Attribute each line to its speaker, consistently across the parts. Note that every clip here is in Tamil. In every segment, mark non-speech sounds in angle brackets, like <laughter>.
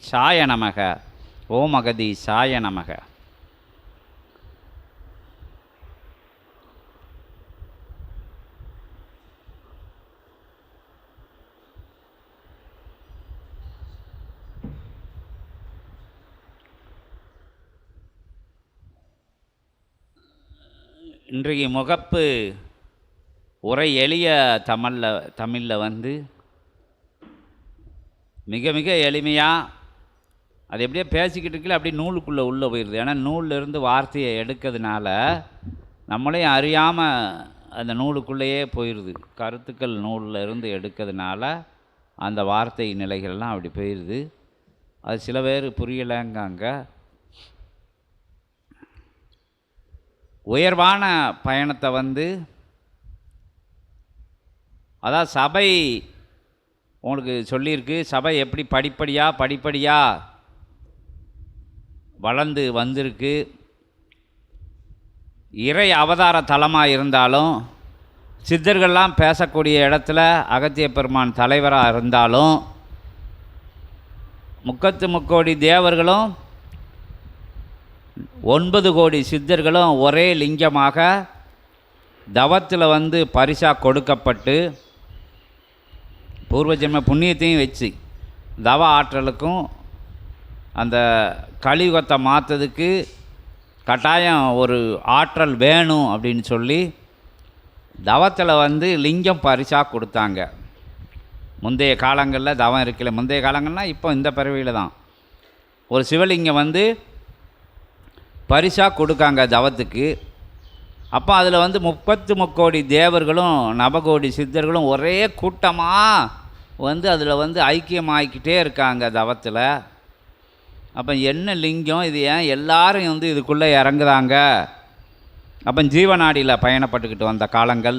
Speaker 1: சாய நமக. ஓம் அகதி சாய நமக. இன்றைய முகப்பு உரை எளிய தமிழில் தமிழில் வந்து மிக மிக எளிமையாக அது எப்படியோ பேசிக்கிட்டு இருக்கல அப்படியே நூலுக்குள்ளே உள்ளே போயிடுது ஏன்னா நூல்ல இருந்து வார்த்தையை எடுக்கிறதுனால நம்மளையும் அறியாமல் அந்த நூலுக்குள்ளேயே போயிடுது கருத்துக்கள் நூலில் இருந்து எடுக்கிறதுனால அந்த வார்த்தை நிலைகள்லாம் அப்படி போயிடுது அது சில பேர் புரியலைங்காங்க உயர்வான பயணத்தை வந்து அதான் சபை உங்களுக்கு சொல்லியிருக்கு. சபை எப்படி படிப்படியாக படிப்படியாக வளர்ந்து வந்திருக்கு. இறை அவதார தலமாக இருந்தாலும் சித்தர்கள்லாம் பேசக்கூடிய இடத்துல அகத்திய பெருமான் தலைவராக இருந்தாலும் முக்கத்து முக்கோடி தேவர்களும் ஒன்பது கோடி சித்தர்களும் ஒரே லிங்கமாக தவத்தில் வந்து பரிசாக கொடுக்கப்பட்டு பூர்வஜென்ம புண்ணியத்தையும் வச்சு தவ ஆற்றலுக்கும் அந்த கலியுகத்தை மாற்றதுக்கு கட்டாயம் ஒரு ஆற்றல் வேணும் அப்படின்னு சொல்லி தவத்தில் வந்து லிங்கம் பரிசாக கொடுத்தாங்க. முந்தைய காலங்களில் தவம் இருக்கல முந்தைய காலங்கள்னால் இப்போ இந்த பிறவியில் தான். ஒரு சிவலிங்கம் வந்து பரிசாக கொடுக்காங்க தவத்துக்கு. அப்போ அதில் வந்து முப்பத்து முக்கோடி தேவர்களும் நவகோடி சித்தர்களும் ஒரே கூட்டமாக வந்து அதில் வந்து ஐக்கியமாகிக்கிட்டே இருக்காங்க தவத்தில். அப்போ என்ன லிங்கம்? இது ஏன் எல்லாரும் வந்து இதுக்குள்ளே இறங்குறாங்க? அப்போ ஜீவநாடியில் பயணப்பட்டுக்கிட்டு வந்த காலங்கள்.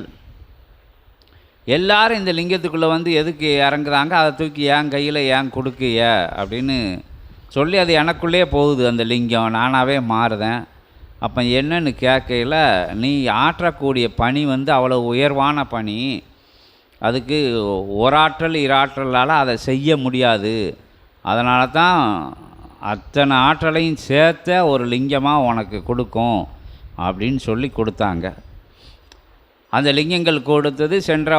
Speaker 1: எல்லாரும் இந்த லிங்கத்துக்குள்ளே வந்து எதுக்கு இறங்குறாங்க? அதை தூக்கி ஏன் கையில் ஏன் கொடுக்கிய அப்படின்னு சொல்லி அது எனக்குள்ளே போகுது அந்த லிங்கம். நானாகவே மாறுதேன். அப்போ என்னன்னு கேட்கையில் நீ ஆற்றக்கூடிய பணி வந்து அவ்வளோ உயர்வான பணி. அதுக்கு ஒராற்றல் இராற்றலால் அதை செய்ய முடியாது. அதனால தான் அத்தனை ஆற்றலையும் சேர்த்த ஒரு லிங்கமாக உனக்கு கொடுக்கும் அப்படின்னு சொல்லி கொடுத்தாங்க. அந்த லிங்கங்கள் கொடுத்தது சென்ற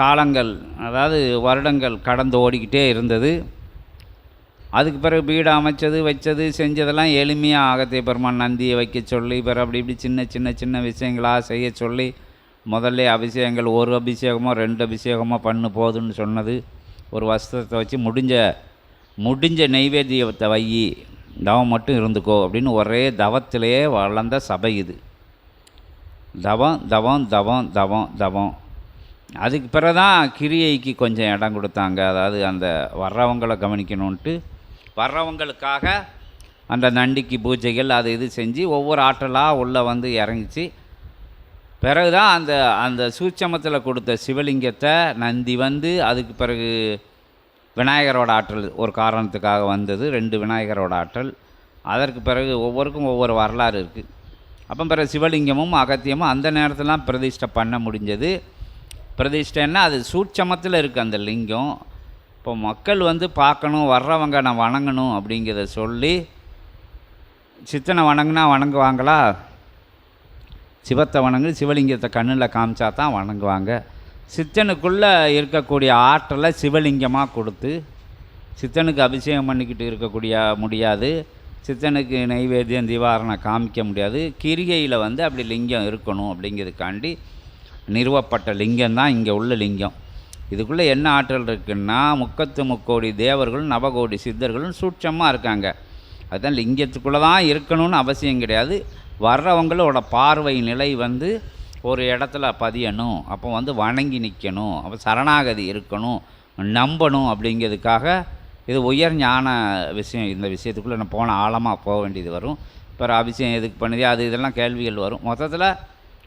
Speaker 1: காலங்கள் அதாவது வருடங்கள் கடந்து ஓடிக்கிட்டே இருந்தது. அதுக்கு பிறகு வீடு அமைச்சது வச்சது செஞ்சதெல்லாம் எளிமையாக அகத்திய பெருமான் நந்தியை வைக்க சொல்லி பிறகு அப்படி இப்படி சின்ன சின்ன சின்ன விஷயங்களாக செய்ய சொல்லி முதல்ல அபிஷேகங்கள் ஒரு அபிஷேகமோ ரெண்டு அபிஷேகமோ பண்ணு போதுன்னு சொன்னது. ஒரு வஸ்திரத்தை வச்சு முடிஞ்ச முடிஞ்ச நெய்வேத்தியத்தை வை. தவம் மட்டும் இருந்துக்கோ அப்படின்னு ஒரே தவத்திலேயே வளர்ந்த சபை இது. தவம் தவம் தவம் தவம் தவம். அதுக்கு பிறகு தான் கிரியைக்கு கொஞ்சம் இடம் கொடுத்தாங்க. அதாவது அந்த வர்றவங்களை கவனிக்கணுன்ட்டு வர்றவங்களுக்காக அந்த நண்டிக்கு பூஜைகள் அது இது செஞ்சு ஒவ்வொரு ஆற்றலாக உள்ளே வந்து இறங்கிச்சு. பிறகு தான் அந்த அந்த சூட்சமத்தில் கொடுத்த சிவலிங்கத்தை நந்தி வந்து அதுக்கு பிறகு விநாயகரோட ஆற்றல் ஒரு காரணத்துக்காக வந்தது ரெண்டு விநாயகரோட ஆற்றல். அதற்கு பிறகு ஒவ்வொருக்கும் ஒவ்வொரு வரலாறு இருக்குது அப்போ பிறகு சிவலிங்கமும் அகத்தியமும் அந்த நேரத்திலாம் பிரதிஷ்டை பண்ண முடிஞ்சது. பிரதிஷ்டைன்னா அது சூட்சமத்தில் இருக்குது அந்த லிங்கம். இப்போ மக்கள் வந்து பார்க்கணும் வர்றவங்க நான் வணங்கணும் அப்படிங்கிறத சொல்லி சித்தனை வணங்குனா வணங்குவாங்களா? சிவத்தை வணங்கு சிவலிங்கத்தை கண்ணில் காமிச்சா தான் வணங்குவாங்க. சித்தனுக்குள்ளே இருக்கக்கூடிய ஆற்றலை சிவலிங்கமாக கொடுத்து சித்தனுக்கு அபிஷேகம் பண்ணிக்கிட்டு இருக்கக்கூடிய முடியாது. சித்தனுக்கு நைவேத்தியம் தீவாரணை காமிக்க முடியாது. கிரிகையில் வந்து அப்படி லிங்கம் இருக்கணும் அப்படிங்கிறதுக்காண்டி நிறுவப்பட்ட லிங்கம் தான் இங்கே உள்ள லிங்கம். இதுக்குள்ளே என்ன ஆற்றல் இருக்குன்னா முக்கத்து முக்கோடி தேவர்களும் நவகோடி சித்தர்களும் சூட்சமாக இருக்காங்க. அதுதான் லிங்கத்துக்குள்ளே தான் இருக்கணும்னு அவசியம் கிடையாது. வர்றவங்களோட பார்வை நிலை வந்து ஒரு இடத்துல பதியணும் அப்போ வந்து வணங்கி நிற்கணும் அப்போ சரணாகதி இருக்கணும் நம்பணும் அப்படிங்கிறதுக்காக இது உயர் ஞான விஷயம். இந்த விஷயத்துக்குள்ளே நான் போன ஆழமாக போக வேண்டியது வரும். இப்போ அபிஷேகம் எதுக்கு பண்ணுது? அது இதெல்லாம் கேள்விகள் வரும். மொத்தத்தில்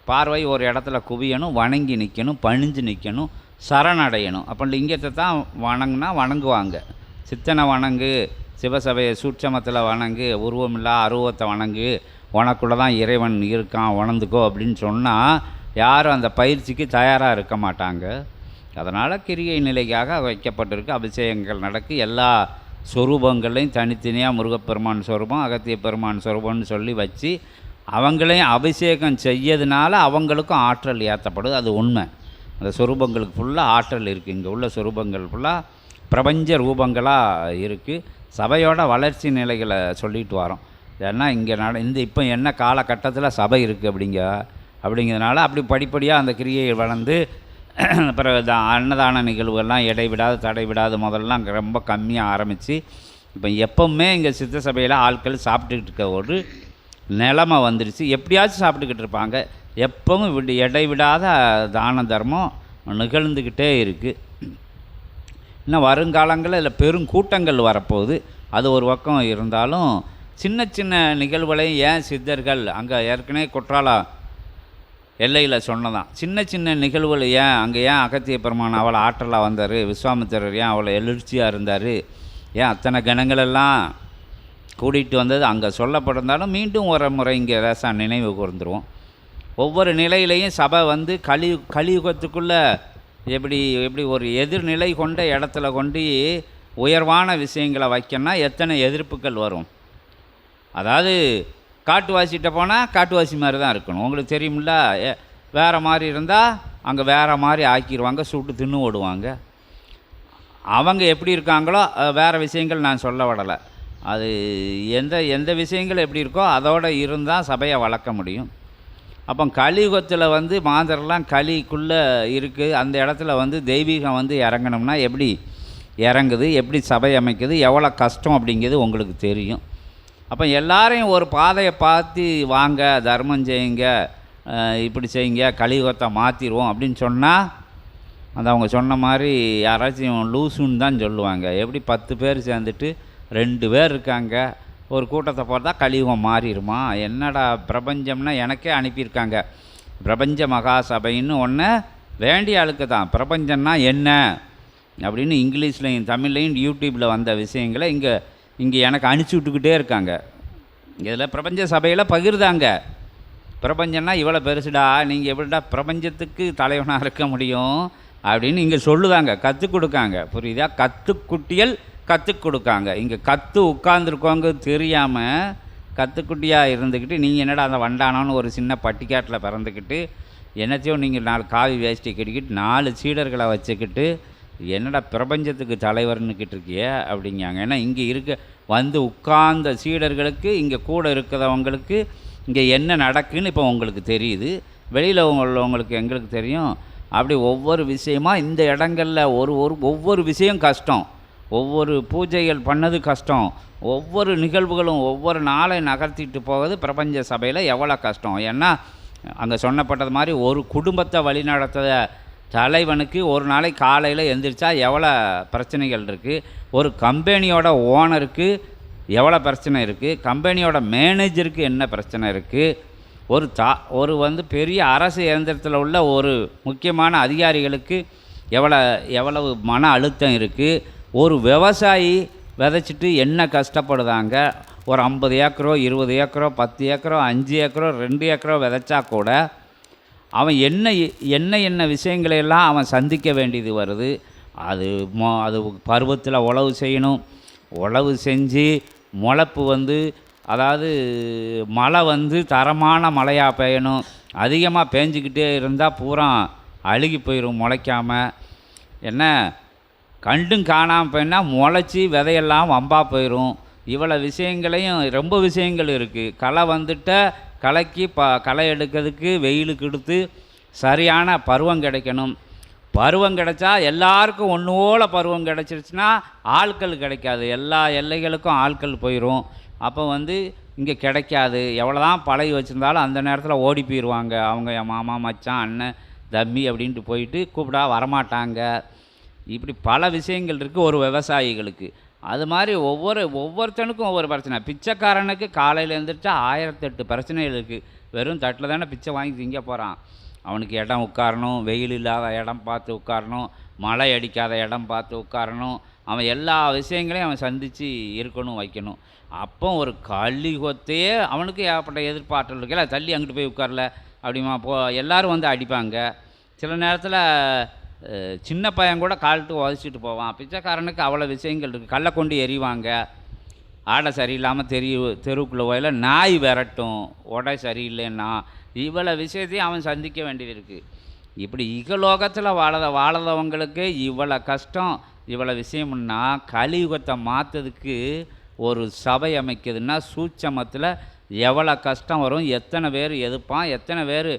Speaker 1: பார்வை ஒரு இடத்துல குவியணும் வணங்கி நிற்கணும் பணிஞ்சு நிற்கணும் சரணடையணும். அப்போ லிங்கத்தை தான் வணங்குனா வணங்குவாங்க. சித்தனை வணங்கு சிவசபையை சூட்சமத்தில் வணங்கு உருவமில்லா அருவத்தை வணங்கு உனக்குள்ள தான் இறைவன் இருக்கான் உணர்ந்துக்கோ அப்படின்னு சொன்னால் யாரும் அந்த பயிற்சிக்கு தயாராக இருக்க மாட்டாங்க. அதனால் கிரியை நிலைக்காக வைக்கப்பட்டிருக்கு. அபிஷேகங்கள் நடக்கு. எல்லா சொரூபங்களையும் தனித்தனியாக முருகப்பெருமான் சொரூபம் அகத்திய பெருமான் சொரூபம்னு சொல்லி வச்சு அவங்களையும் அபிஷேகம் செய்யறதுனால அவங்களுக்கும் ஆற்றல் ஏற்றப்படுது அது உண்மை. அந்த சொரூபங்களுக்கு ஃபுல்லாக ஆற்றல் இருக்குது இங்கே உள்ள சொரூபங்கள் ஃபுல்லாக பிரபஞ்ச ரூபங்களாக இருக்குது சபையோட வளர்ச்சி நிலைகளை சொல்லிட்டு வரோம். ஏன்னா இங்கே நட இந்த இப்போ என்ன காலகட்டத்தில் சபை இருக்குது அப்படிங்க அப்படிங்கிறதுனால அப்படி படிப்படியாக அந்த கிரியை வளர்ந்து <clears throat> பிறகு த- அன்னதான நிகழ்வுகள்லாம் இடைவிடாது தடைவிடாது முதல்லாம் ரொம்ப கம்மியாக ஆரம்பித்து இப்போ எப்போவுமே இங்கே சித்த சபையில் ஆட்கள் சாப்பிட்டுக்கிட்டு இருக்க ஒரு நிலமை வந்துடுச்சு எப்படியாச்சும் சாப்பிட்டுக்கிட்டு இருப்பாங்க. எப்பவும் விடு இடைவிடாத தான தர்மம் நிகழ்ந்துக்கிட்டே இருக்குது இன்னும் வருங்காலங்களில் இதில் பெரும் கூட்டங்கள் வரப்போகுது. அது ஒரு பக்கம் இருந்தாலும் சின்ன சின்ன நிகழ்வுகளையும் ஏன் சித்தர்கள் அங்கே ஏற்கனவே குற்றாலா எல்லையில் சொன்னதான். சின்ன சின்ன நிகழ்வுகள் ஏன் அங்கே ஏன் அகத்திய பெருமான் அவளை ஆற்றலாக வந்தார்? விஸ்வாமித்திரர் ஏன் அவளை எழுச்சியாக இருந்தார்? ஏன் அத்தனை கணங்களெல்லாம் கூட்டிகிட்டு வந்தது? அங்கே சொல்லப்பட்டிருந்தாலும் மீண்டும் ஒரு முறை இங்கே ரேசாக நினைவு கூர்ந்துருவோம். ஒவ்வொரு நிலையிலையும் சபை வந்து கலி கலியுகத்துக்குள்ளே எப்படி எப்படி ஒரு எதிர்நிலை கொண்ட இடத்துல கொண்டு உயர்வான விஷயங்களை வைக்கணும்னா எத்தனை எதிர்ப்புகள் வரும்? அதாவது காட்டுவாசிகிட்ட போனால் காட்டுவாசி மாதிரி தான் இருக்கணும். உங்களுக்கு தெரியுமில்ல ஏ- வேற மாதிரி இருந்தால் அங்கே வேறு மாதிரி ஆக்கிடுவாங்க சுட்டு தின்னு ஓடுவாங்க. அவங்க எப்படி இருக்காங்களோ வேறு விஷயங்கள் நான் சொல்ல விடலை. அது எந்த எந்த விஷயங்கள் எப்படி இருக்கோ அதோடு இருந்தால் சபையை வளர்க்க முடியும். அப்போ கலியுகத்தில் வந்து மாந்தரெல்லாம் களிக்குள்ளே இருக்குது அந்த இடத்துல வந்து தெய்வீகம் வந்து இறங்கணும்னா எப்படி இறங்குது எப்படி சபை அமைக்குது எவ்வளோ கஷ்டம் அப்படிங்கிறது உங்களுக்கு தெரியும். அப்போ எல்லாரையும் ஒரு பாதையை பார்த்து வாங்க தர்மம் செய்யுங்க இப்படி செய்யுங்க கலியுகத்தை மாற்றிடுவோம் அப்படின்னு சொன்னால் அந்த அவங்க சொன்ன மாதிரி யாராச்சும் லூசுன்னு தான் சொல்லுவாங்க. எப்படி பத்து பேர் சேர்ந்துட்டு ரெண்டு பேர் இருக்காங்க ஒரு கூட்டத்தை பார்த்தா கலியுகம் மாறிடுமா என்னடா பிரபஞ்சம்னா எனக்கே அனுப்பியிருக்காங்க. பிரபஞ்ச மகாசபைன்னு ஒன்று வேண்டிய ஆளுக்கு தான். பிரபஞ்சம்னா என்ன? அப்படின்னு இங்கிலீஷ்லையும் தமிழ்லையும் யூடியூப்பில் வந்த விஷயங்களை இங்கே இங்கே எனக்கு அனுப்பிச்சி விட்டுக்கிட்டே இருக்காங்க. இதில் பிரபஞ்ச சபையில் பகிர்ந்தாங்க. பிரபஞ்சம்னா இவ்வளோ பெருசுடா நீங்கள் எப்படிடா பிரபஞ்சத்துக்கு தலைவனாக இருக்க முடியும் அப்படின்னு இங்கே சொல்லுதாங்க கற்றுக் கொடுக்காங்க. புரியுதா? கற்றுக்குட்டியல் கற்றுக் கொடுக்காங்க. இங்கே கற்று உட்காந்துருக்கோங்க தெரியாமல் கற்றுக்குட்டியாக இருந்துக்கிட்டு நீங்கள் என்னடா அந்த வண்டானான்னு ஒரு சின்ன பட்டிக்காட்டில் பிறந்துக்கிட்டு என்னத்தையும் நீங்கள் நாலு காவி வேஷ்டி கட்டிக்கிட்டு நாலு சீடர்களை வச்சுக்கிட்டு என்னடா பிரபஞ்சத்துக்கு தலைவர்னுக்கிட்டு இருக்கிய அப்படிங்காங்க ஏன்னா இங்கே இருக்க வந்து உட்கார்ந்த சீடர்களுக்கு இங்கே கூட இருக்கிறவங்களுக்கு இங்கே என்ன நடக்குன்னு இப்போ உங்களுக்கு தெரியுது. வெளியில் உள்ளவங்களுக்கு எங்களுக்கு தெரியும். அப்படி ஒவ்வொரு விஷயமாக இந்த இடங்களில் ஒரு ஒரு ஒவ்வொரு விஷயம் கஷ்டம். ஒவ்வொரு பூஜைகள் பண்ணது கஷ்டம். ஒவ்வொரு நிகழ்வுகளும் ஒவ்வொரு நாளை நகர்த்திட்டு போவது பிரபஞ்ச சபையில் எவ்வளோ கஷ்டம். ஏன்னா அங்கே சொன்னப்பட்டது மாதிரி ஒரு குடும்பத்தை வழிநடத்த தலைவனுக்கு ஒரு நாளைக்கு காலையில் எந்திரிச்சா எவ்வளோ பிரச்சனைகள் இருக்குது ஒரு கம்பெனியோட ஓனருக்கு எவ்வளோ பிரச்சனை இருக்குது கம்பெனியோட மேனேஜருக்கு என்ன பிரச்சனை இருக்குது ஒரு தா ஒரு வந்து பெரிய அரசு இயந்திரத்தில் உள்ள ஒரு முக்கியமான அதிகாரிகளுக்கு எவ்வளோ எவ்வளவு மன அழுத்தம் இருக்குது ஒரு விவசாயி விதைச்சிட்டு என்ன கஷ்டப்படுதாங்க? ஒரு ஐம்பது ஏக்கரோ இருபது ஏக்கரோ பத்து ஏக்கரோ அஞ்சு ஏக்கரோ ரெண்டு ஏக்கரோ விதைச்சா கூட அவன் என்ன என்ன என்ன விஷயங்களையெல்லாம் அவன் சந்திக்க வேண்டியது வருது அது மொ அது பருவத்தில் உழவு செய்யணும். உழவு செஞ்சு முளப்பு வந்து அதாவது மழை வந்து தரமான மழையாக பெய்யணும். அதிகமாக பேஞ்சிக்கிட்டே இருந்தால் பூரா அழுகி போயிடும் முளைக்காமல் என்ன? கண்டும் காணாமல் போயினா முளைச்சி விதையெல்லாம் வம்பா போயிடும் இவ்வளோ விஷயங்களையும் ரொம்ப விஷயங்கள் இருக்குது களை வந்துட்ட களைக்கு ப களை எடுக்கிறதுக்கு வெயிலுக்கு எடுத்து சரியான பருவம் கிடைக்கணும். பருவம் கிடைச்சா எல்லாருக்கும் ஒன்று போல பருவம் கிடைச்சிருச்சுன்னா ஆட்கள் கிடைக்காது. எல்லா எல்லைகளுக்கும் ஆட்கள் போயிடும் அப்போ வந்து இங்கே கிடைக்காது. எவ்வளோதான் பழகி வச்சுருந்தாலும் அந்த நேரத்தில் ஓடி போயிடுவாங்க அவங்க என் மாமா மச்சான் அண்ணன் தம்பி அப்படின்ட்டு போயிட்டு கூப்பிடா வரமாட்டாங்க. இப்படி பல விஷயங்கள் இருக்குது ஒரு விவசாயிகளுக்கு. அது மாதிரி ஒவ்வொரு ஒவ்வொருத்தனுக்கும் ஒவ்வொரு பிரச்சனை. பிச்சைக்காரனுக்கு காலையில் எழுந்திரிச்சா ஆயிரத்தெட்டு பிரச்சனைகள் இருக்குது வெறும் தட்டில் தானே பிச்சை வாங்கி திங்க போகிறான் அவனுக்கு இடம் உட்காரணும் வெயில் இல்லாத இடம் பார்த்து உட்காரணும் மழை அடிக்காத இடம் பார்த்து உட்காரணும். அவன் எல்லா விஷயங்களையும் அவன் சந்தித்து இருக்கணும் வைக்கணும். அப்போ ஒரு கள்ளிகொத்தையே அவனுக்கு ஏகப்பட்ட எதிர்பார்த்தல் இருக்கல தள்ளி அங்கிட்டு போய் உட்காரல அப்படிமா போ எல்லாரும் வந்து அடிப்பாங்க. சில நேரத்தில் சின்ன பையன் கூட கால்ட்டு உதச்சிட்டு போவான். பிச்சைக்காரனுக்கு அவ்வளோ விஷயங்கள் இருக்குது கல்லை கொண்டு எறிவாங்க. ஆடை சரியில்லாமல் தெரிய தெருவுக்குள்ளே போயில நாய் விரட்டும். உடை சரியில்லைன்னா இவ்வளோ விஷயத்தையும் அவன் சந்திக்க வேண்டியது இருக்குது இப்படி இகலோகத்தில் வாழத வாழதவங்களுக்கு இவ்வளோ கஷ்டம் இவ்வளோ விஷயம்னா கலியுகத்தை மாற்றதுக்கு ஒரு சபை அமைக்குதுன்னா சூட்சமத்தில் எவ்வளோ கஷ்டம் வரும் எத்தனை பேர் எதிர்ப்பான் எத்தனை பேர்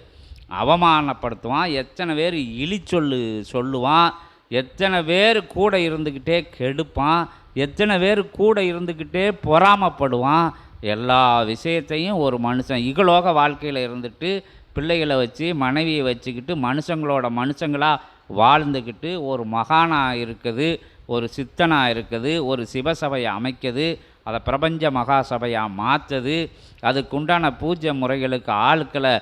Speaker 1: அவமானப்படுத்துவான். எத்தனை பேர் இழிச்சொல்லு சொல்லுவான். எத்தனை பேர் கூட இருந்துக்கிட்டே கெடுப்பான். எத்தனை பேர் கூட இருந்துக்கிட்டே பொறாமப்படுவான். எல்லா விஷயத்தையும் ஒரு மனுஷன் இகலோக வாழ்க்கையில் இருந்துட்டு பிள்ளைகளை வச்சு மனைவியை வச்சுக்கிட்டு மனுஷங்களோட மனுஷங்களாக வாழ்ந்துக்கிட்டு ஒரு மகானாக இருக்குது ஒரு சித்தனாக இருக்குது ஒரு சிவசபையை அமைக்குது அதை பிரபஞ்ச மகாசபையாக மாற்றுது அதுக்குண்டான பூஜை முறைகளுக்கு ஆட்களை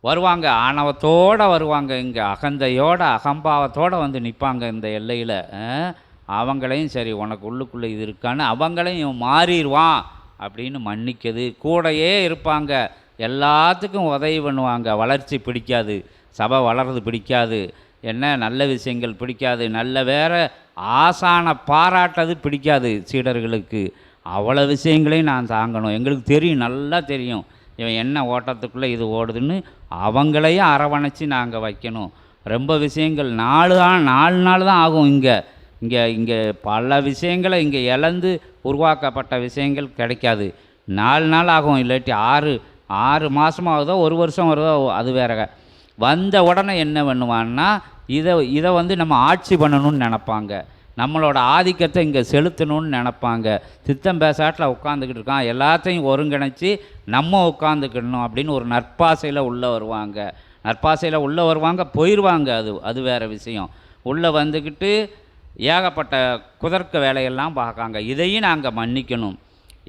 Speaker 1: வருவாங்க ஆணவத்தோடு வருவாங்க இங்கே. அகந்தையோட அகம்பாவத்தோடு வந்து நிற்பாங்க இந்த எல்லையில். அவங்களையும் சரி உனக்கு உள்ளுக்குள்ளே இது இருக்கான்னு அவங்களையும் இவன் மாறிடுவான் அப்படின்னு மன்னிக்கிறது கூடையே இருப்பாங்க. எல்லாத்துக்கும் உதவி பண்ணுவாங்க. வளர்ச்சி பிடிக்காது. சபை வளர்றது பிடிக்காது. என்ன? நல்ல விஷயங்கள் பிடிக்காது. நல்ல வேற ஆசான பாராட்டது பிடிக்காது சீடர்களுக்கு. அவ்வளோ விஷயங்களையும் நான் தாங்கணும். எங்களுக்கு தெரியும் நல்லா தெரியும். இவன் என்ன ஓட்டத்துக்குள்ளே இது ஓடுதுன்னு அவங்களையும் அரவணைச்சி நாங்கள் வைக்கணும். ரொம்ப விஷயங்கள் நாலு தான் நாலு நாள் தான் ஆகும் இங்கே. இங்கே இங்கே பல விஷயங்களை இங்கே இழந்து உருவாக்கப்பட்ட விஷயங்கள் கிடைக்காது. நாலு நாள் ஆகும் இல்லாட்டி ஆறு ஆறு மாதம் ஆகுதோ ஒரு வருஷம் வருதோ அது வேற வந்த உடனே என்ன பண்ணுவான்னா இதை இதை வந்து நம்ம ஆட்சி பண்ணணும்னு நினப்பாங்க. நம்மளோட ஆதிக்கத்தை இங்கே செலுத்தணும்னு நினப்பாங்க. சித்தம் பேசாட்டில் உட்காந்துக்கிட்டு இருக்கான். எல்லாத்தையும் ஒருங்கிணைச்சி நம்ம உட்காந்துக்கிடணும் அப்படின்னு ஒரு நற்பாசையில் உள்ளே வருவாங்க. நற்பாசையில் உள்ளே வருவாங்க போயிடுவாங்க அது அது வேறு விஷயம். உள்ளே வந்துக்கிட்டு ஏகப்பட்ட குதர்க்க வேலையெல்லாம் பார்க்காங்க. இதையும் நாங்கள் மன்னிக்கணும்.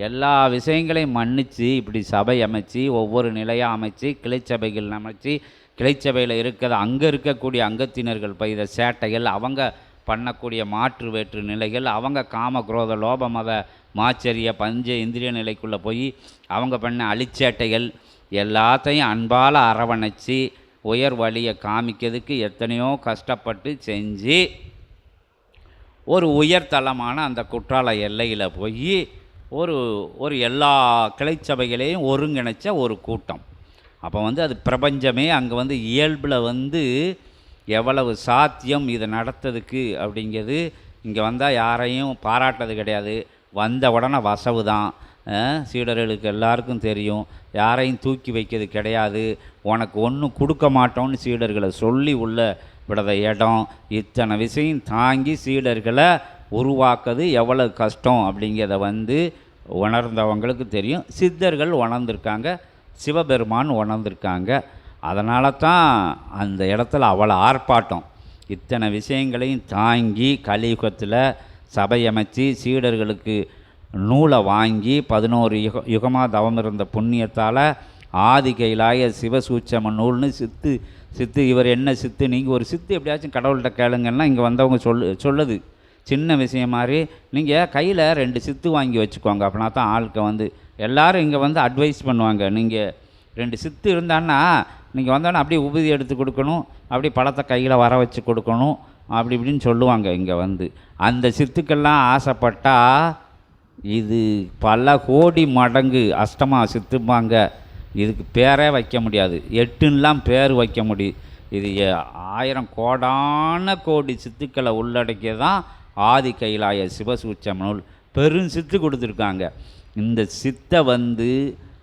Speaker 1: எல்லா விஷயங்களையும் மன்னித்து இப்படி சபை அமைச்சு ஒவ்வொரு நிலையாக அமைச்சு கிளைச்சபைகள் அமைச்சு கிளைச்சபையில் இருக்கிற அங்கே இருக்கக்கூடிய அங்கத்தினர்கள் பெய்த சேட்டைகள் அவங்க பண்ணக்கூடிய மாற்று வேற்று நிலைகள் அவங்க காம குரோத லோப மத மாச்சரிய பஞ்ச இந்திரிய நிலைக்குள்ளே போய் அவங்க பண்ண அழிச்சேட்டைகள் எல்லாத்தையும் அன்பால் அரவணைச்சி உயர் வழியை காமிக்கிறதுக்கு எத்தனையோ கஷ்டப்பட்டு செஞ்சு ஒரு உயர்தளமான அந்த குற்றால எல்லையில் போய் ஒரு ஒரு எல்லா கிளைச்சபைகளையும் ஒருங்கிணைச்ச ஒரு கூட்டம். அப்போ வந்து அது பிரபஞ்சமே அங்கே வந்து இயல்பில் வந்து எவ்வளவு சாத்தியம் இதை நடத்ததுக்கு அப்படிங்கிறது இங்கே வந்தால் யாரையும் பாராட்டது கிடையாது. வந்த உடனே வசவு தான். சீடர்களுக்கு எல்லாருக்கும் தெரியும். யாரையும் தூக்கி வைக்கிறது கிடையாது. உனக்கு ஒன்றும் கொடுக்க மாட்டோம்னு சீடர்களை சொல்லி உள்ள விடத இடம். இத்தனை விஷயம் தாங்கி சீடர்களை உருவாக்குறது எவ்வளவு கஷ்டம் அப்படிங்கிறத வந்து உணர்ந்தவங்களுக்கு தெரியும். சித்தர்கள் உணர்ந்திருக்காங்க. சிவபெருமான் உணர்ந்திருக்காங்க. அதனால தான் அந்த இடத்துல அவ்வளோ ஆர்ப்பாட்டம். இத்தனை விஷயங்களையும் தாங்கி கலியுகத்தில் சபையமைச்சு சீடர்களுக்கு நூலை வாங்கி பதினோரு யுக யுகமாக தவம் இருந்த புண்ணியத்தால் ஆதி கைலாய சிவசூட்சம நூல்னு சித்து சித்து இவர் என்ன சித்து நீங்கள் ஒரு சித்து எப்படியாச்சும் கடவுள்கிட்ட கேளுங்கன்னா இங்கே வந்தவங்க சொல்லு சொல்லுது. சின்ன விஷயம் மாதிரி நீங்கள் கையில் ரெண்டு சித்து வாங்கி வச்சுக்கோங்க. அப்படின்னா தான் ஆளுக்க வந்து எல்லாரும் இங்கே வந்து அட்வைஸ் பண்ணுவாங்க. நீங்கள் ரெண்டு சித்து இருந்தான்னா நீங்கள் வந்தோடனே அப்படியே உபதி எடுத்து கொடுக்கணும் அப்படியே பழத்தை கையில் வர வச்சு கொடுக்கணும் அப்படி இப்படின்னு சொல்லுவாங்க இங்கே வந்து. அந்த சித்துக்கெல்லாம் ஆசைப்பட்டால் இது பல கோடி மடங்கு அஷ்டமா சித்துப்பாங்க இதுக்கு பேரே வைக்க முடியாது. எட்டுன்னெலாம் பேர் வைக்க முடியும் இது ஆயிரம் கோடான கோடி சித்துக்களை உள்ளடக்கியதான் ஆதி கைலாய சிவசூச்சம் நூல் பெரும் சித்து கொடுத்துருக்காங்க. இந்த சித்தை வந்து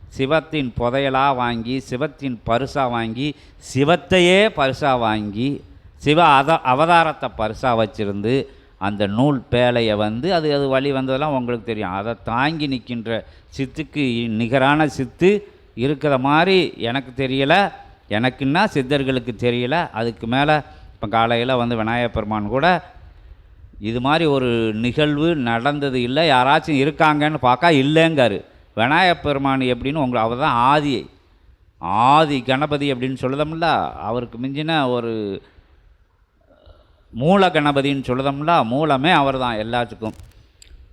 Speaker 1: சிவத்தின் புதையலாக வாங்கி சிவத்தின் பரிசாக வாங்கி சிவத்தையே பரிசாக வாங்கி சிவ அத அவதாரத்தை பரிசாக வச்சுருந்து அந்த நூல் பேழையை வந்து அது அது வழி வந்ததெல்லாம் உங்களுக்கு தெரியும். அதை தாங்கி நிற்கின்ற சித்துக்கு நிகரான சித்து இருக்கிற மாதிரி எனக்கு தெரியலை. எனக்குன்னா சித்தர்களுக்கு தெரியல. அதுக்கு மேலே இப்போ காலையில் வந்து விநாயகப் பெருமான் கூட இது மாதிரி ஒரு நிகழ்வு நடந்தது இல்லை. யாராச்சும் இருக்காங்கன்னு பார்க்கா இல்லைங்காரு. விநாயகப் பெருமான் எப்படின்னு உங்களை அவர் தான் ஆதி. ஆதி கணபதி அப்படின்னு சொல்லுதோம்ல அவருக்கு மிஞ்சின ஒரு மூல கணபதின்னு சொல்லுதோம்ல மூலமே அவர் தான் எல்லாத்துக்கும்.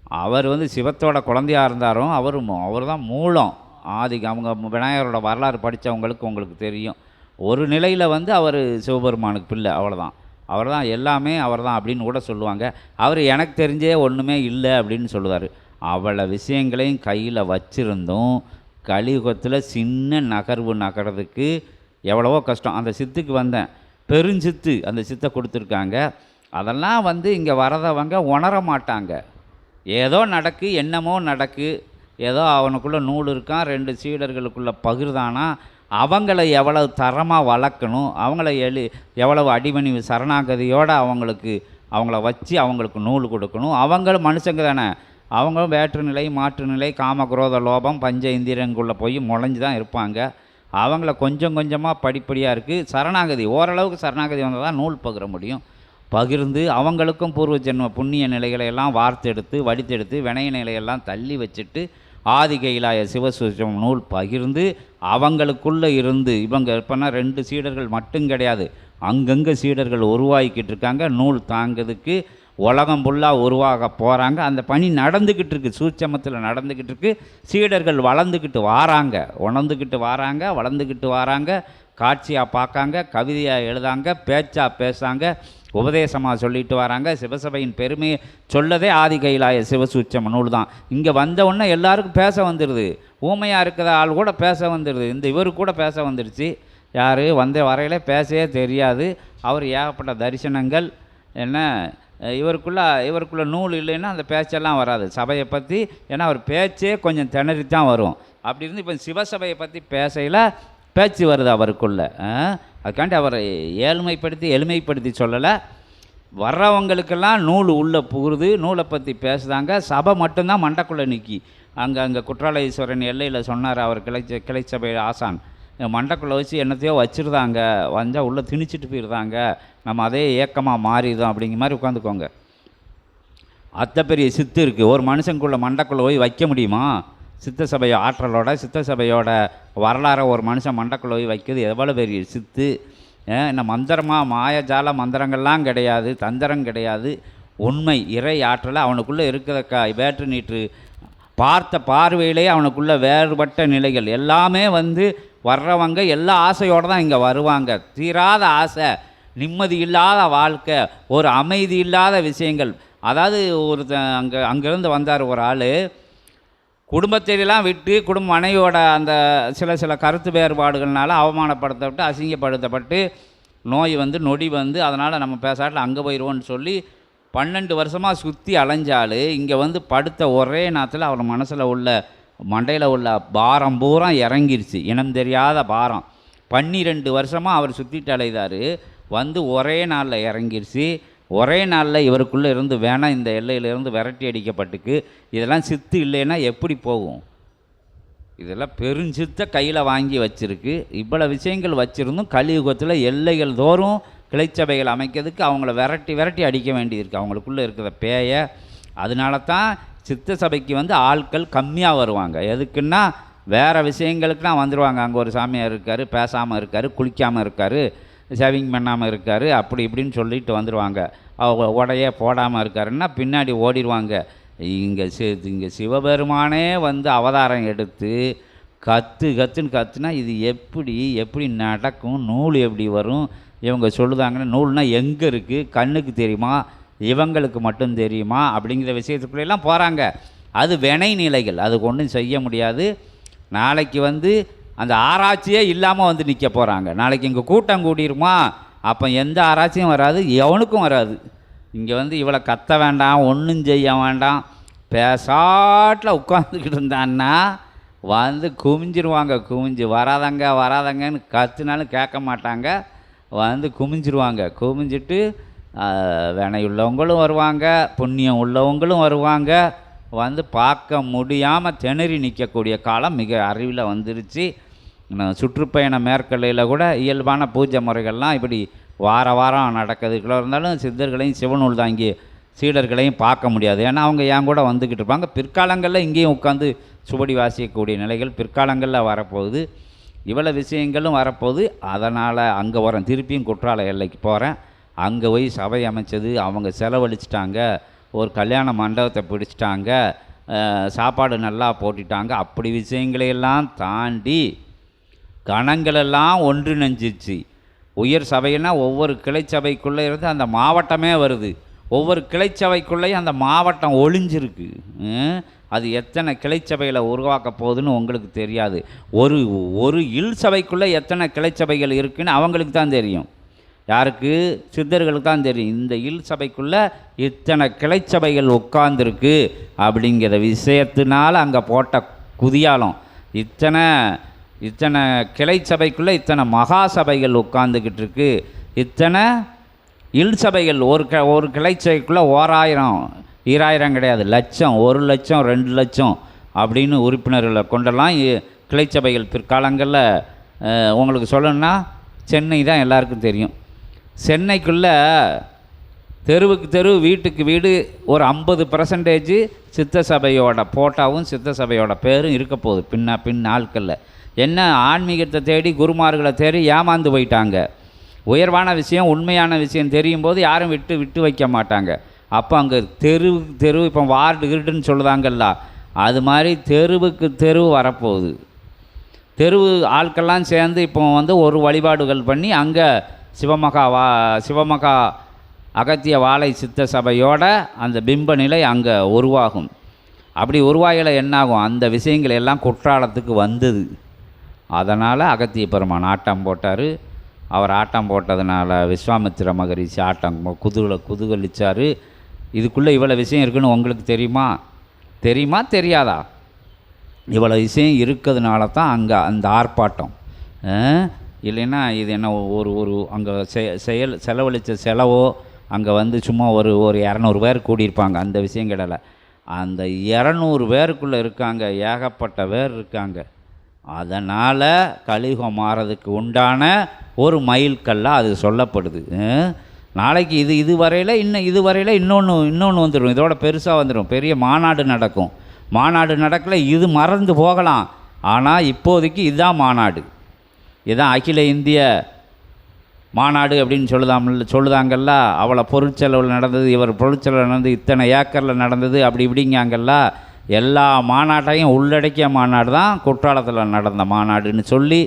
Speaker 1: அவர் வந்து சிவத்தோட குழந்தையாக இருந்தாரும் அவரும் அவர் தான் மூலம். ஆதி அவங்க விநாயகரோட வரலாறு படித்தவங்களுக்கு உங்களுக்கு தெரியும். ஒரு நிலையில் வந்து அவர் சிவபெருமானுக்கு பிள்ளை அவ்வளோதான் அவர் தான் எல்லாமே அவர் தான் அப்படின்னு கூட சொல்லுவாங்க. அவர் எனக்கு தெரிஞ்சே ஒன்றுமே இல்லை அப்படின்னு சொல்லுவார். அவ்வளோ விஷயங்களையும் கையில் வச்சிருந்தும் கலியுகத்தில் சின்ன நகர்வு நகர்றதுக்கு எவ்வளவோ கஷ்டம். அந்த சித்துக்கு வந்தேன். பெருஞ்சித்து அந்த சித்தை கொடுத்துருக்காங்க. அதெல்லாம் வந்து இங்கே வரதவங்க உணர மாட்டாங்க. ஏதோ நடக்கு என்னமோ நடக்கு. ஏதோ அவனுக்குள்ளே நூல் இருக்கான் ரெண்டு சீடர்களுக்குள்ளே பகிர்தானா? அவங்கள எவ்வளவு தரமாக வளர்க்கணும்? அவங்கள எழு எவ்வளவு அடிமணி சரணாகதியோடு அவங்களுக்கு அவங்கள வச்சு அவங்களுக்கு நூல் கொடுக்கணும்? அவங்களும் மனுஷங்க தானே. அவங்களும் வேற்று நிலை மாற்று நிலை காம குரோத லோபம் பஞ்ச இந்திரியங்குள்ளே போய் முளைஞ்சு தான் இருப்பாங்க. அவங்கள கொஞ்சம் கொஞ்சமாக படிப்படியாக இருக்குது சரணாகதி ஓரளவுக்கு சரணாகதி வந்தால் தான் நூல் பகிர முடியும். பகிர்ந்து அவங்களுக்கும் பூர்வ ஜென்ம புண்ணிய நிலைகளை எல்லாம் வார்த்தெடுத்து வடித்தெடுத்து வினய நிலையெல்லாம் தள்ளி வச்சுட்டு ஆதி கைலாய சிவசுஜம் நூல் பகிர்ந்து அவங்களுக்குள்ளே இருந்து இவங்க இப்போனா ரெண்டு சீடர்கள் மட்டும் கிடையாது. அங்கங்கே சீடர்கள் உருவாக்கிட்டு இருக்காங்க. நூல் தாங்கிறதுக்கு உலகம் ஃபுல்லாக உருவாக போகிறாங்க அந்த பணி நடந்துக்கிட்டு இருக்குது சூட்சமத்தில் நடந்துக்கிட்டு இருக்கு. சீடர்கள் வளர்ந்துக்கிட்டு வாராங்க. உணர்ந்துக்கிட்டு வாராங்க. வளர்ந்துக்கிட்டு வாராங்க. காட்சியாக பார்க்காங்க. கவிதையாக எழுதாங்க. பேச்சாக பேசாங்க உபதேசமாக சொல்லிட்டு வராங்க. சிவசபையின் பெருமையை சொல்லதே ஆதி கைலாய சிவசூச்சம் நூல் தான். இங்கே வந்தவுடனே எல்லாருக்கும் பேச வந்துடுது ஊமையாக இருக்கிற ஆள் கூட பேச வந்துடுது இந்த இவரு கூட பேச வந்துடுச்சு யார்? வந்த வரையில் பேசவே தெரியாது. அவர் ஏகப்பட்ட தரிசனங்கள். என்ன? இவருக்குள்ளே இவருக்குள்ளே நூல் இல்லைன்னா அந்த பேச்செல்லாம் வராது. சபையை பற்றி ஏன்னா அவர் பேச்சே கொஞ்சம் திணறி தான் வரும். அப்படி இருந்து இப்போ சிவசபையை பற்றி பேசையில் பேச்சு வருது அவருக்குள்ளே. அதுக்காண்டி அவரை ஏழ்மைப்படுத்தி எளிமைப்படுத்தி சொல்லலை. வர்றவங்களுக்கெல்லாம் நூல் உள்ளே புகுது நூலை பற்றி பேசுதாங்க. சபை மட்டும்தான் மண்டக்குள்ளே நிற்கி அங்கே அங்கே குற்றாலீஸ்வரன் எல்லையில் சொன்னார் அவர் கிளை கிளை சபை ஆசான். மண்டக்குள்ளே வச்சு என்னத்தையோ வச்சுருந்தாங்க. வந்தால் உள்ளே திணிச்சிட்டு போயிருந்தாங்க. நம்ம அதே ஏக்கமாக மாறிடுதோம் அப்படிங்கிற மாதிரி உட்காந்துக்கோங்க. அத்தை பெரிய சித்து இருக்குது ஒரு மனுஷனுக்குள்ள மண்டக்குள்ளே போய் வைக்க முடியுமா? சித்த சபை ஆற்றலோட சித்த சபையோட வரலாறை ஒரு மனுஷன் மண்டக்குள்ளே போய் வைக்கிறது எவ்வளோ பெரிய சித்து? என்ன மந்திரமாக மாயஜால மந்திரங்கள்லாம் கிடையாது தந்திரம் கிடையாது. உண்மை இறை ஆற்றலை அவனுக்குள்ளே இருக்கிறக்கா வேற்று நீற்று பார்த்த பார்வையிலே அவனுக்குள்ள வேறுபட்ட நிலைகள். எல்லாமே வந்து வர்றவங்க எல்லா ஆசையோடு தான் இங்கே வருவாங்க. தீராத ஆசை நிம்மதி இல்லாத வாழ்க்கை ஒரு அமைதி இல்லாத விஷயங்கள். அதாவது ஒரு அங்கே அங்கேருந்து வந்தார் ஒரு ஆள். குடும்பத்தையெல்லாம் விட்டு குடும்ப மனைவியோட அந்த சில சில கருத்து வேறுபாடுகள்னால அவமானப்படுத்தப்பட்டு அசிங்கப்படுத்தப்பட்டு நோய் வந்து நொடி வந்து அதனால் நம்ம பேசாட்டில் அங்கே போயிடுவோன்னு சொல்லி பன்னெண்டு வருஷமாக சுற்றி அலைஞ்சாலும் இங்கே வந்து படுத்த ஒரே நேரத்தில் அவர் மனசில் உள்ள மண்டையில் உள்ள பாரம் பூரா இறங்கிருச்சு. இனம் தெரியாத பாரம். பன்னிரெண்டு வருஷமாக அவர் சுற்றிட்டு அலைதார். வந்து ஒரே நாளில் இறங்கிருச்சு. ஒரே நாளில் இவருக்குள்ளே இருந்து வேணாம் இந்த எல்லையிலேருந்து விரட்டி அடிக்கப்பட்டுக்கு. இதெல்லாம் சித்து இல்லைன்னா எப்படி போகும்? இதெல்லாம் பெருஞ்சித்த கையில் வாங்கி வச்சிருக்கு. இவ்வளோ விஷயங்கள் வச்சிருந்தும் கலியுகத்தில் எல்லைகள் தோறும் கிளைச்சபைகள் அமைக்கிறதுக்கு அவங்கள விரட்டி விரட்டி அடிக்க வேண்டியிருக்கு. அவங்களுக்குள்ளே இருக்கிற பேயை. அதனால தான் சித்த சபைக்கு வந்து ஆட்கள் கம்மியாக வருவாங்க. எதுக்குன்னா வேறு விஷயங்களுக்குலாம் வந்துடுவாங்க அங்கே ஒரு சாமியார் இருக்கார் பேசாமல் இருக்கார் குளிக்காமல் இருக்கார் ஷேவிங் பண்ணாமல் இருக்கார் அப்படி இப்படின்னு சொல்லிட்டு வந்துடுவாங்க அவங்க உடையே போடாமல் இருக்காருன்னா பின்னாடி ஓடிடுவாங்க இங்கே சி இங்கே சிவபெருமானே வந்து அவதாரம் எடுத்து கத்து கத்துன்னு கத்துனா இது எப்படி எப்படி நடக்கும் நூல் எப்படி வரும்? இவங்க சொல்லுதாங்கன்னா நூல்னால் எங்கே இருக்குது கண்ணுக்கு தெரியுமா? இவங்களுக்கு மட்டும் தெரியுமா அப்படிங்கிற விஷயத்துக்குள்ளெல்லாம் போகிறாங்க அது வினை நிலைகள் அதுக்கு ஒன்றும் செய்ய முடியாது. நாளைக்கு வந்து அந்த ஆராய்ச்சியே இல்லாமல் வந்து நிற்க போகிறாங்க நாளைக்கு இங்கே கூட்டம் கூடிருமா? அப்போ எந்த ஆராய்ச்சியும் வராது எவனுக்கும் வராது. இங்கே வந்து இவளை கத்த வேண்டாம் ஒன்றும் செய்ய வேண்டாம். பேசாட்டில் உட்காந்துக்கிட்டு இருந்தான்னா வந்து குமிஞ்சிருவாங்க குமிஞ்சு. வராதங்க வராதங்கன்னு கத்துனாலும் கேட்க மாட்டாங்க. வந்து குமிஞ்சிருவாங்க. குமிஞ்சிட்டு வினையுள்ளவங்களும் வருவாங்க புண்ணியம் உள்ளவங்களும் வருவாங்க. வந்து பார்க்க முடியாமல் திணறி நிற்கக்கூடிய காலம் மிக அறிவில் வந்துருச்சு. சுற்றுப்பயண மேற்கொள்ளையில் கூட இயல்பான பூஜை முறைகள்லாம் இப்படி வார வாரம் நடக்கிறதுக்குள்ள இருந்தாலும் சித்தர்களையும் சிவனூல் தாங்கி சீடர்களையும் பார்க்க முடியாது. ஏன்னா அவங்க என் கூட வந்துக்கிட்டு இருப்பாங்க. பிற்காலங்களில் இங்கேயும் உட்காந்து சுவடி வாசிக்கக்கூடிய நிலைகள் பிற்காலங்களில் வரப்போகுது. இவ்வளோ விஷயங்களும் வரப்போகுது. அதனால் அங்கே வரேன் திருப்பியும் குற்றால எல்லைக்கு போகிறேன் அங்கே போய் சபை அமைச்சது அவங்க செலவழிச்சிட்டாங்க ஒரு கல்யாண மண்டபத்தை பிடிச்சிட்டாங்க சாப்பாடு நல்லா போட்டுட்டாங்க. அப்படி விஷயங்களையெல்லாம் தாண்டி கணங்களெல்லாம் ஒன்றிணைஞ்சிச்சு. உயர் சபைன்னா ஒவ்வொரு கிளைச்சபைக்குள்ளே இருந்து அந்த மாவட்டமே வருது. ஒவ்வொரு கிளைச்சபைக்குள்ளேயும் அந்த மாவட்டம் ஒளிஞ்சிருக்கு. அது எத்தனை கிளைச்சபைகளை உருவாக்க போகுதுன்னு உங்களுக்கு தெரியாது. ஒரு ஒரு இல் சபைக்குள்ளே எத்தனை கிளைச்சபைகள் இருக்குதுன்னு அவங்களுக்கு தான் தெரியும். யாருக்கு? சித்தர்களுக்கு தான் தெரியும். இந்த இல் சபைக்குள்ளே இத்தனை கிளைச்சபைகள் உட்கார்ந்துருக்கு அப்படிங்கிற விஷயத்தினால் அங்கே போட்ட குதியாலம். இத்தனை இத்தனை கிளை சபைக்குள்ளே இத்தனை மகா சபைகள் உட்காந்துக்கிட்டு இருக்கு. இத்தனை இல் சபைகள் ஒரு க ஒரு கிளை சபைக்குள்ளே ஓராயிரம் ஈராயிரம் கிடையாது. லட்சம் ஒரு லட்சம் ரெண்டு லட்சம் அப்படின்னு உறுப்பினர்களை கொண்டெல்லாம் இ- கிளை சபைகள் பிற்காலங்களில் உங்களுக்கு சொல்லணும்னா சென்னை தான் எல்லாருக்கும் தெரியும். சென்னைக்குள்ளே தெருவுக்கு தெரு வீட்டுக்கு வீடு ஒரு ஐம்பது பர்சன்டேஜ் சித்த சபையோட போட்டாவும் சித்த சபையோட பேரும் இருக்க போகுது பின்ன பின் நாட்களில். என்ன ஆன்மீகத்தை தேடி குருமார்களை தேடி ஏமாந்து போயிட்டாங்க. உயர்வான விஷயம் உண்மையான விஷயம் தெரியும் போது யாரும் விட்டு விட்டு வைக்க மாட்டாங்க. அப்போ அங்கே தெரு தெரு இப்போ வார்டு கிருடுன்னு சொல்லுதாங்கல்ல. அது மாதிரி தெருவுக்கு தெரு வரப்போகுது. தெருவு ஆட்கள்லாம் சேர்ந்து இப்போ வந்து ஒரு வழிபாடுகள் பண்ணி அங்கே சிவமகா வா சிவமகா அகத்திய வாழை சித்த சபையோட அந்த பிம்ப நிலை அங்கே உருவாகும். அப்படி உருவாகல என்னாகும்? அந்த விஷயங்கள் எல்லாம் குற்றாலத்துக்கு வந்தது. அதனால் அகத்திய பெருமான் ஆட்டம் போட்டார். அவர் ஆட்டம் போட்டதுனால விஸ்வாமித்திர மகரிஷி ஆட்டம் குதுகல குதுகலிச்சார். இதுக்குள்ளே இவ்வளோ விஷயம் இருக்குன்னு உங்களுக்கு தெரியுமா? தெரியுமா? தெரியாதா? இவ்வளோ விஷயம் இருக்கிறதுனால தான் அங்கே அந்த ஆர்ப்பாட்டம். இல்லைன்னா இது என்ன ஒரு ஒரு அங்கே செயல் செலவழித்த செலவோ அங்கே வந்து சும்மா ஒரு ஒரு இரநூறு பேர் கூடியிருப்பாங்க அந்த விஷயம் கிடலை அந்த இரநூறு பேருக்குள்ளே இருக்காங்க ஏகப்பட்ட பேர் இருக்காங்க. அதனால் கலியுகம் மாறதுக்கு உண்டான ஒரு மைல்கல்லாக அது சொல்லப்படுது. நாளைக்கு இது இது வரையில் இன்னும் இது வரையில் இன்னொன்று இன்னொன்று வந்துடும் இதோட பெருசாக வந்துடும் பெரிய மாநாடு நடக்கும். மாநாடு நடக்கல இது மறந்து போகலாம். ஆனால் இப்போதைக்கு இதுதான் மாநாடு. இதுதான் அகில இந்திய மாநாடு அப்படின்னு சொல்லுதாம் சொல்லுதாங்கல்ல? அவளை பொருட்செலவில் நடந்தது இவர் பொருட்செலவில் நடந்தது இத்தனை ஏக்கரில் நடந்தது அப்படி இப்படிங்காங்கல்ல? எல்லா மாநாட்டையும் உள்ளடக்கிய மாநாடு தான் குற்றாலத்தில் நடந்த மாநாடுன்னு சொல்லி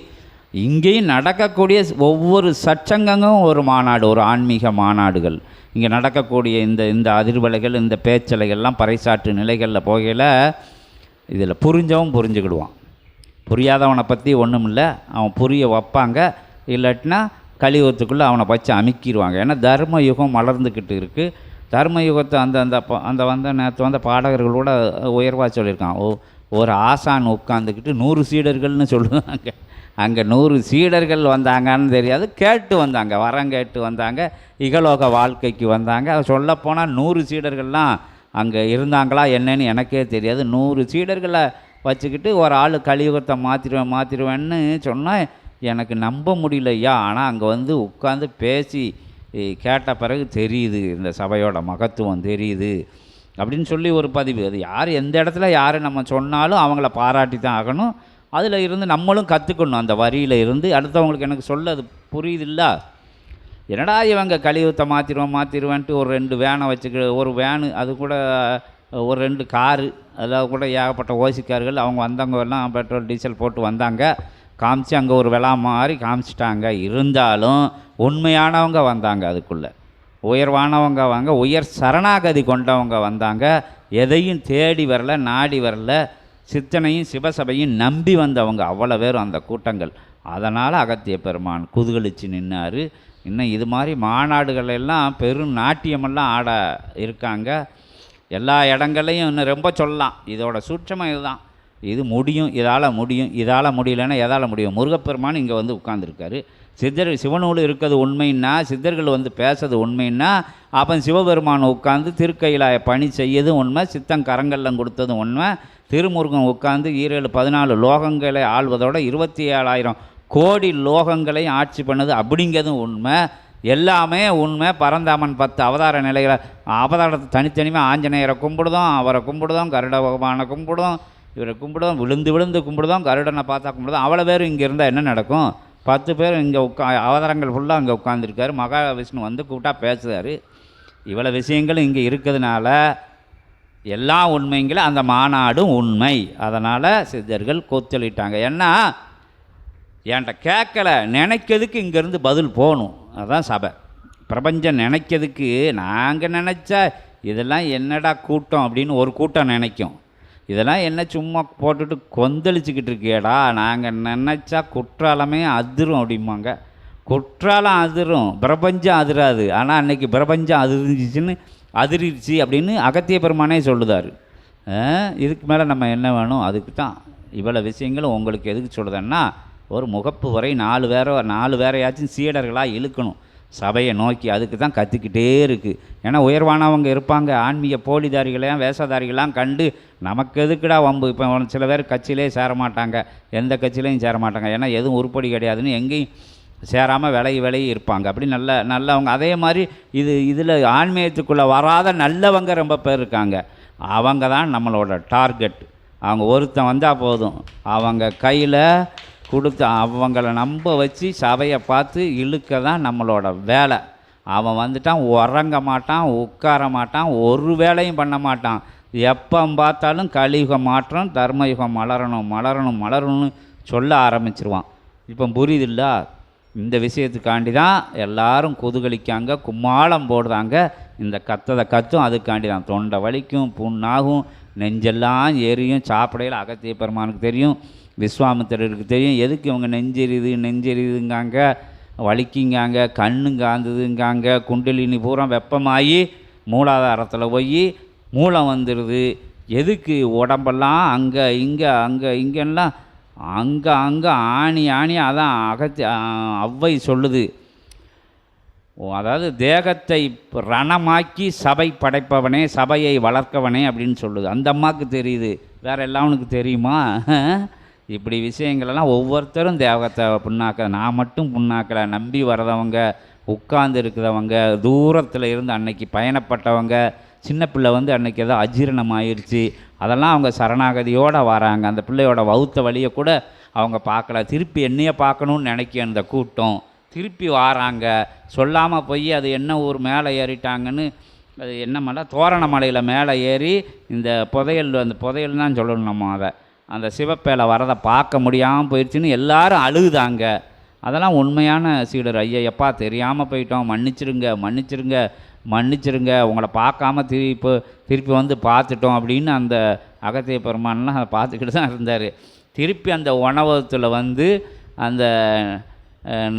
Speaker 1: இங்கேயும் நடக்கக்கூடிய ஒவ்வொரு சச்சங்கமும் ஒரு மாநாடு ஒரு ஆன்மீக மாநாடுகள். இங்கே நடக்கக்கூடிய இந்த இந்த அதிர்வலைகள் இந்த பேச்சலைகள்லாம் பறைசாற்று நிலைகளில் போகையில் இதில் புரிஞ்சவும் புரிஞ்சுக்கிடுவான். புரியாதவனை பற்றி ஒன்றும் இல்லை அவன் புரிய வைப்பாங்க. இல்லாட்டினா கலியுகத்துக்குள்ளே அவனை வச்சு அமுக்கிடுவாங்க ஏன்னா தர்ம யுகம் மலர்ந்துக்கிட்டு இருக்குது தர்ம யுகத்தை அந்த அந்த ப- அந்த வந்த நேற்று வந்த பாடகர்களோட உயர்வாக சொல்லியிருக்கான் ஓ ஒரு ஆசான் உட்காந்துக்கிட்டு நூறு சீடர்கள்னு சொல்லுவாங்க. அங்கே நூறு சீடர்கள் வந்தாங்கன்னு தெரியாது. கேட்டு வந்தாங்க. வரம் கேட்டு வந்தாங்க. இகலோக வாழ்க்கைக்கு வந்தாங்க. சொல்லப்போனால் நூறு சீடர்கள்லாம் அங்கே இருந்தாங்களா என்னன்னு எனக்கே தெரியாது. நூறு சீடர்களை வச்சுக்கிட்டு ஒரு ஆள் கலியுகத்தை மாற்றிடுவேன் மாற்றிடுவேன்னு சொன்னால் எனக்கு நம்ப முடியலையா? ஆனால் அங்கே வந்து உட்காந்து பேசி கேட்ட பிறகு தெரியுது இந்த சபையோட மகத்துவம் தெரியுது அப்படின்னு சொல்லி ஒரு பதிவு. அது யார் எந்த இடத்துல யார் நம்ம சொன்னாலும் அவங்கள பாராட்டி தான் ஆகணும். அதில் இருந்து நம்மளும் கற்றுக்கணும் அந்த வரியில் இருந்து அடுத்தவங்களுக்கு எனக்கு சொல்ல அது புரியுதில்ல? என்னடா இவங்க கழிவுத்தை மாற்றிடுவோம் மாற்றிடுவேன்ட்டு ஒரு ரெண்டு வேனை வச்சுக்க ஒரு வேனு அது கூட ஒரு ரெண்டு காரு அதில் கூட ஏகப்பட்ட ஓசிக்கார்கள் அவங்க வந்தவங்க எல்லாம் பெட்ரோல் டீசல் போட்டு வந்தாங்க. காமிச்சு அங்கே ஒரு விழா மாதிரி காமிச்சிட்டாங்க. இருந்தாலும் உண்மையானவங்க வந்தாங்க அதுக்குள்ளே. உயர்வானவங்க வாங்க உயர் சரணாகதி கொண்டவங்க வந்தாங்க. எதையும் தேடி வரல நாடி வரல. சித்தனையும் சிவசபையும் நம்பி வந்தவங்க அவ்வளோ பேரும் அந்த கூட்டங்கள். அதனால் அகத்திய பெருமான் குதுகலிச்சு நின்னார். இன்னும் இது மாதிரி மாநாடுகள் எல்லாம் பெரும் நாட்டியமெல்லாம் ஆட இருக்காங்க. எல்லா இடங்கள்லையும் இன்னும் ரொம்ப சொல்லலாம். இதோட சூட்சமாக இதுதான். இது முடியும் இதால் முடியும் இதால் முடியலன்னா எதால் முடியும்? முருகப்பெருமான் இங்கே வந்து உட்காந்துருக்காரு சித்தர் சிவனோடு இருக்கிறது உண்மைன்னா சித்தர்கள் வந்து பேசுறது உண்மைன்னா அப்போ சிவபெருமான் உட்காந்து திருக்கையிலாய பணி செய்யதும் உண்மை சித்தம் கரங்கல்லம் கொடுத்ததும் உண்மை திருமுருகன் உட்காந்து ஈரேழு பதினாலு லோகங்களை ஆள்வதோட இருபத்தி ஏழாயிரம் கோடி லோகங்களை ஆட்சி பண்ணது அப்படிங்கிறதும் உண்மை. எல்லாமே உண்மை. பரந்தாமன் பத்து அவதார நிலைகளை அவதாரத்தை தனித்தனியாக ஆஞ்சநேயரை கும்பிடுதோம் அவரை கும்பிடுதோம் கருட பகவானை கும்பிடுதோம் இவரை கும்பிடுதோம் விழுந்து விழுந்து கும்பிடுதோம் கருடனை பார்த்தா கும்பிடுதோம். அவ்வளோ பேர் இங்கே இருந்தால் என்ன நடக்கும்? பத்து பேர் இங்கே உட்கா அவதாரங்கள் ஃபுல்லாக அங்கே உட்காந்துருக்காரு மகாவிஷ்ணு வந்து கூப்பிட்டா பேசுகிறாரு இவ்வளோ விஷயங்களும் இங்கே இருக்கிறதுனால எல்லா உண்மைங்களும் அந்த மாநாடும் உண்மை. அதனால் சித்தர்கள் கொத்தளிட்டாங்க ஏன்னா என்கிட்ட கேட்கல. நினைக்கிறதுக்கு இங்கேருந்து பதில் போகணும். அதுதான் சபை. பிரபஞ்சம் நினைக்கிறதுக்கு நாங்கள் நினச்சா இதெல்லாம் என்னடா கூட்டம் அப்படின்னு ஒரு கூட்டம் நினைக்கும். இதெல்லாம் என்ன சும்மா போட்டுட்டு கொந்தளிச்சுக்கிட்டு இருக்கியடா நாங்கள் நினச்சா குற்றாலமே அதிரும் அப்படிம்பாங்க. குற்றாலம் அதிரும் பிரபஞ்சம் அதிராது. ஆனால் அன்னைக்கு பிரபஞ்சம் அதிர்ந்துச்சுன்னு அதிரிச்சு அப்படின்னு அகத்திய பெருமானே சொல்லுதார். இதுக்கு மேலே நம்ம என்ன வேணும்? அதுக்கு தான் இவ்வளோ விஷயங்களும் உங்களுக்கு எதுக்கு சொல்லுதேன்னா ஒரு முகப்பு வரை நாலு பேரை நாலு பேரையாச்சும் சீடர்களாக இழுக்கணும். சபையை நோக்கி அதுக்கு தான் கற்றுக்கிட்டே இருக்குது ஏன்னா உயர்வானவங்க இருப்பாங்க. ஆன்மீக போலிதாரிகளையும் வேஷதாரிகளாம் கண்டு நமக்கு எதுக்குடா வம்பு? இப்போ சில பேர் கட்சியிலே சேர மாட்டாங்க எந்த கட்சியிலையும் சேர மாட்டாங்க ஏன்னா எதுவும் உருப்படி கிடையாதுன்னு எங்கேயும் சேராமல் விலகி விலகி இருப்பாங்க. அப்படி நல்ல நல்லவங்க. அதே மாதிரி இது இதில் ஆன்மீகத்துக்குள்ளே வராத நல்லவங்க ரொம்ப பேர் இருக்காங்க. அவங்க தான் நம்மளோட டார்கெட். அவங்க ஒருத்தன் வந்தால் போதும். அவங்க கையில் கொடுத்து அவங்கள நம்ப வச்சு சபையை பார்த்து இழுக்க தான் நம்மளோட வேலை. அவன் வந்துட்டான் உறங்க மாட்டான் உட்கார மாட்டான் ஒரு வேலையும் பண்ண மாட்டான். எப்போ பார்த்தாலும் கலியுகம் மாற்றம் தர்மயுகம் மலரணும் மலரணும் மலரணும்னு சொல்ல ஆரம்பிச்சிருவான். இப்போ புரியுதில்ல? இந்த விஷயத்துக்காண்டி தான் எல்லாரும் கொதுகளிக்காங்க கும்மாளம் போடுறாங்க. இந்த கத்ததை கத்தும் அதுக்காண்டி தான் தொண்டை வலிக்கும் புண்ணாகும் நெஞ்செல்லாம் எரியும் சாப்பிடையில் அகத்திய பெருமானுக்கு தெரியும். விஸ்வாமித்திரருக்கு தெரியும். எதுக்கு இவங்க நெஞ்செரியுது நெஞ்செரியுதுங்காங்க? வலிக்குங்காங்க கண்ணு காந்ததுங்காங்க குண்டலினி பூரா வெப்பமாகி மூலாதாரத்தில் போய் மூலம் வந்துடுது எதுக்கு உடம்பெல்லாம் அங்கே இங்கே அங்கே இங்கெல்லாம் அங்கே அங்கே ஆணி ஆணி அதான் அகத்தி அவ்வை சொல்லுது. அதாவது தேகத்தை ரணமாக்கி சபை படைப்பவனே சபையை வளர்க்கவனே அப்படின்னு சொல்லுது. அந்த அம்மாவுக்கு தெரியுது. வேற எல்லாவனுக்கு தெரியுமா? இப்படி விஷயங்களெல்லாம் ஒவ்வொருத்தரும் தேவகத்தை புண்ணாக்க நான் மட்டும் புண்ணாக்கலை. நம்பி வரதவங்க உட்கார்ந்து இருக்கிறவங்க தூரத்தில் இருந்து அன்னைக்கு பயணப்பட்டவங்க சின்ன பிள்ளை வந்து அன்னைக்கு ஏதோ அஜீரணம் ஆயிடுச்சு அதெல்லாம் அவங்க சரணாகதியோடு வராங்க. அந்த பிள்ளையோட வவுத்த வழியை கூட அவங்க பார்க்கல. திருப்பி என்னைய பார்க்கணும்னு நினைக்க அந்த கூட்டம். திருப்பி வாராங்க. சொல்லாமல் போய் அது என்ன ஊர் மேலே ஏறிட்டாங்கன்னு அது என்ன மலை? தோரண மலையில் மேலே ஏறி இந்த புதையல் அந்த புதையல் தான் சொல்லணும் நம்ம அதை. அந்த சிவப்பேலை வரதை பார்க்க முடியாமல் போயிடுச்சுன்னு எல்லாரும் அழுகுதாங்க. அதெல்லாம் உண்மையான சீடர் ஐயா எப்பா தெரியாமல் போயிட்டோம். மன்னிச்சிருங்க மன்னிச்சிருங்க மன்னிச்சிருங்க. உங்களை பார்க்காம திருப்பி திருப்பி வந்து பார்த்துட்டோம் அப்படின்னு அந்த அகத்திய பெருமான்லாம் அதை பார்த்துக்கிட்டு தான் இருந்தார். திருப்பி அந்த உணவகத்தில் வந்து அந்த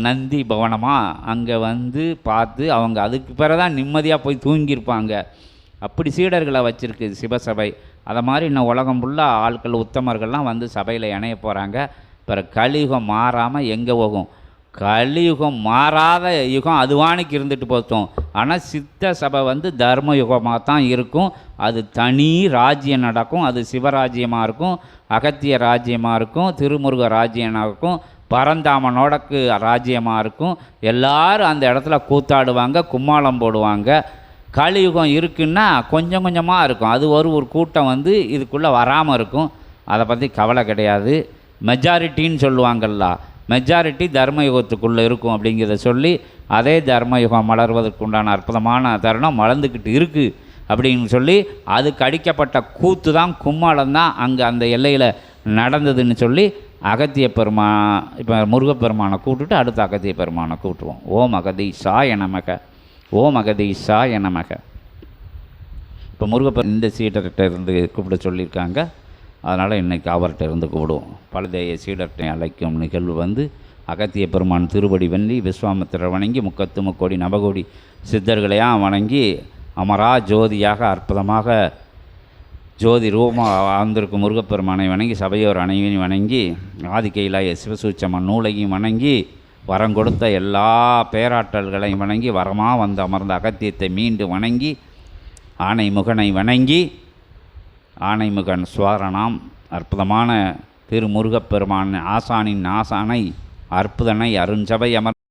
Speaker 1: நந்தி பவனமாக அங்கே வந்து பார்த்து அவங்க அதுக்கு பிறகு தான் நிம்மதியாக போய் தூங்கியிருப்பாங்க. அப்படி சீடர்களை வச்சுருக்கு சிவசபை. அதை மாதிரி இன்னும் உலகம் ஃபுல்லாக ஆட்கள் உத்தமர்கள்லாம் வந்து சபையில் இணைய போகிறாங்க பிறகு கலியுகம் மாறாமல் எங்கே போகும்? கலியுகம் மாறாத யுகம் அதுவானுக்கு இருந்துட்டு போத்தோம் ஆனால் சித்த சபை வந்து தர்ம யுகமாக தான் இருக்கும். அது தனி ராஜ்யம் நடக்கும். அது சிவராஜ்யமாக இருக்கும். அகத்திய ராஜ்யமாக இருக்கும். திருமுருக ராஜ்யமாக இருக்கும். பரந்தாமனோடக்கு ராஜ்யமாக இருக்கும். எல்லாரும் அந்த இடத்துல கூத்தாடுவாங்க கும்மாளம் போடுவாங்க. கலியுகம் இருக்குன்னா கொஞ்சம் கொஞ்சமாக இருக்கும். அது ஒரு ஒரு கூட்டம் வந்து இதுக்குள்ளே வராமல் இருக்கும். அதை பற்றி கவலை கிடையாது. மெஜாரிட்டின்னு சொல்லுவாங்கள்ல மெஜாரிட்டி தர்மயுகத்துக்குள்ளே இருக்கும் அப்படிங்கிறத சொல்லி அதே தர்மயுகம் மலர்வதற்குண்டான அற்புதமான தருணம் மலர்ந்துக்கிட்டு இருக்குது அப்படின்னு சொல்லி அது கடிக்கப்பட்ட கூத்து தான் கும்மாளம் தான் அங்கே அந்த எல்லையில் நடந்ததுன்னு சொல்லி அகத்திய பெருமா இப்போ முருகப்பெருமானை கூப்பிட்டுட்டு அடுத்து அகத்திய பெருமானை கூட்டுவோம் ஓம் அகதீஷாய நமக. ஓம் அகதீஷாய நமக. இப்போ முருகப்பெரு இந்த சீடர்கிட்ட இருந்து கூப்பிட சொல்லியிருக்காங்க. அதனால் இன்னைக்கு அவர்கிட்ட இருந்து கூப்பிடுவோம். பழுதைய சீடர்கிட்ட அழைக்கும் நிகழ்வு வந்து அகத்திய பெருமான் திருவடி வெள்ளி விஸ்வாமித்திரர் வணங்கி முக்கத்து முக்கோடி நவகோடி சித்தர்களையாம் வணங்கி அமரா ஜோதியாக அற்புதமாக ஜோதி ரூபமாக வாழ்ந்திருக்கும் முருகப்பெருமானை வணங்கி சபையோர் அனைவரையும் வணங்கி ஆதிக்கையிலாய சிவசூச்சம்மன் நூலையும் வணங்கி வரம் கொடுத்த எல்லா பேராற்றல்களையும் வணங்கி வரமாக வந்து அமர்ந்த அகத்தியத்தை மீண்டு வணங்கி ஆனை முகனை வணங்கி ஆனைமுகன் சுவாரணாம் அற்புதமான திருமுருகப்பெருமான் ஆசானின் ஆசானை அற்புதனை அருஞ்சபை அமர்